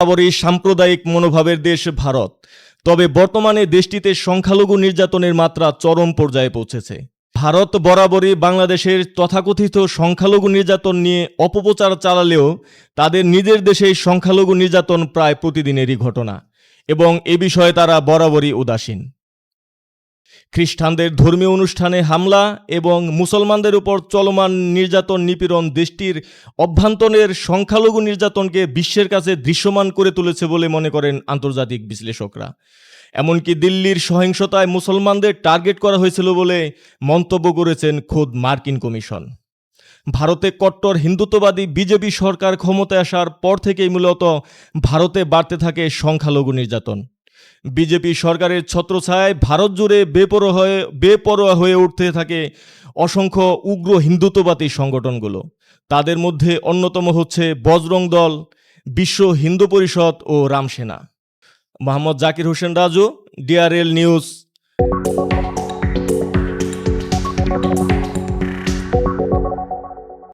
বরাবরই সাম্প্রদায়িক মনোভাবের দেশ ভারত। তবে বর্তমানে দেশটিতে সংখ্যালঘু নির্যাতনের মাত্রা চরম পর্যায়ে পৌঁছেছে। ভারত বরাবরই বাংলাদেশের তথাকথিত সংখ্যালঘু নির্যাতন নিয়ে অপপ্রচার চালালেও তাদের নিজের দেশেই সংখ্যালঘু নির্যাতন প্রায় প্রতিদিনেরই ঘটনা এবং এ বিষয়ে তারা বরাবরই উদাসীন। খ্রিস্টানদের ধর্মীয় অনুষ্ঠানে হামলা এবং মুসলমানদের উপর চলমান নির্যাতন নিপীড়ন দেশটির অভ্যন্তরের সংখ্যালঘু নির্যাতনকে বিশ্বের কাছে দৃশ্যমান করে তুলেছে বলে মনে করেন আন্তর্জাতিক বিশ্লেষকরা। এমনকি দিল্লির সহিংসতায় মুসলমানদের টার্গেট করা হয়েছিল বলে মন্তব্য করেছেন খোদ মার্কিন কমিশন। ভারতে কট্টর হিন্দুত্ববাদী বিজেপি সরকার ক্ষমতায় আসার পর থেকেই মূলত ভারতে বাড়তে থাকে সংখ্যালঘু নির্যাতন। বিজেপি সরকারের ছত্রছায় ভারত জুড়ে বেপরোয়া হয়ে বেপরোয়া হয়ে উঠতে থাকে অসংখ্য উগ্র হিন্দুত্ববাদী সংগঠনগুলো। তাদের মধ্যে অন্যতম হচ্ছে বজরং দল, বিশ্ব হিন্দু পরিষদ ও Ramsena. Mohammad Zakir Hossain Raju, DRL news.